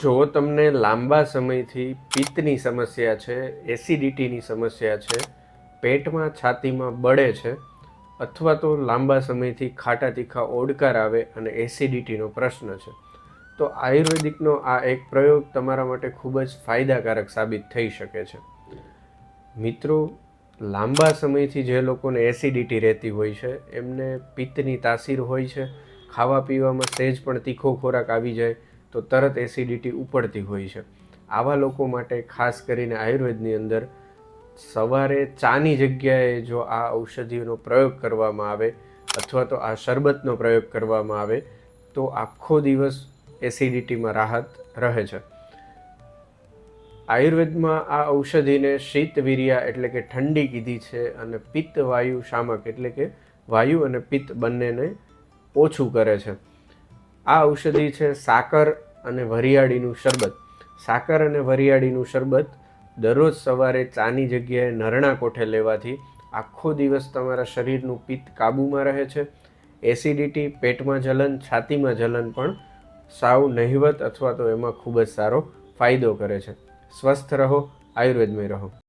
જો તમને લાંબા સમયથી પિત્તની સમસ્યા છે, એસિડિટીની સમસ્યા છે, પેટમાં છાતીમાં બળે છે અથવા તો લાંબા સમયથી ખાટા તીખા ઓડકાર આવે અને એસિડિટીનો પ્રશ્ન છે, તો આયુર્વેદિકનો આ એક પ્રયોગ તમારા માટે ખૂબ જ ફાયદાકારક સાબિત થઈ શકે છે. મિત્રો, લાંબા સમયથી જે લોકોને એસિડિટી રહેતી હોય છે, એમને પિત્તની તાસીર હોય છે ખાવા પીવામાં સહેજ પણ તીખો ખોરાક આવી જાય તો તરત એસિડિટી ઉપડતી હોય છે. આવા લોકો માટે ખાસ કરીને આયુર્વેદની અંદર સવારે ચાની જગ્યાએ જો આ ઔષધિનો પ્રયોગ કરવામાં આવે અથવા તો આ શરબતનો પ્રયોગ કરવામાં આવે તો આખો દિવસ એસિડિટીમાં રાહત રહે છે. આયુર્વેદમાં આ ઔષધિને શીતવીર્યા એટલે કે ઠંડી કીધી છે અને પિત્ત વાયુ શામક એટલે કે વાયુ અને પિત્ત બંનેને ઓછું કરે છે. આ ઔષધિ છે સાકર અને વરિયાળીનું શરબત. સાકર અને વરિયાળીનું શરબત દરરોજ સવારે ચાની જગ્યાએ નરણા કોઠે લેવાથી આખો દિવસ તમારા શરીરનું પિત્ત કાબૂમાં રહે છે. એસિડિટી, પેટમાં જલન, છાતીમાં જલન પણ સાવ નહિવત અથવા તો એમાં ખૂબ જ સારો ફાયદો કરે છે. સ્વસ્થ રહો, આયુર્વેદમય રહો.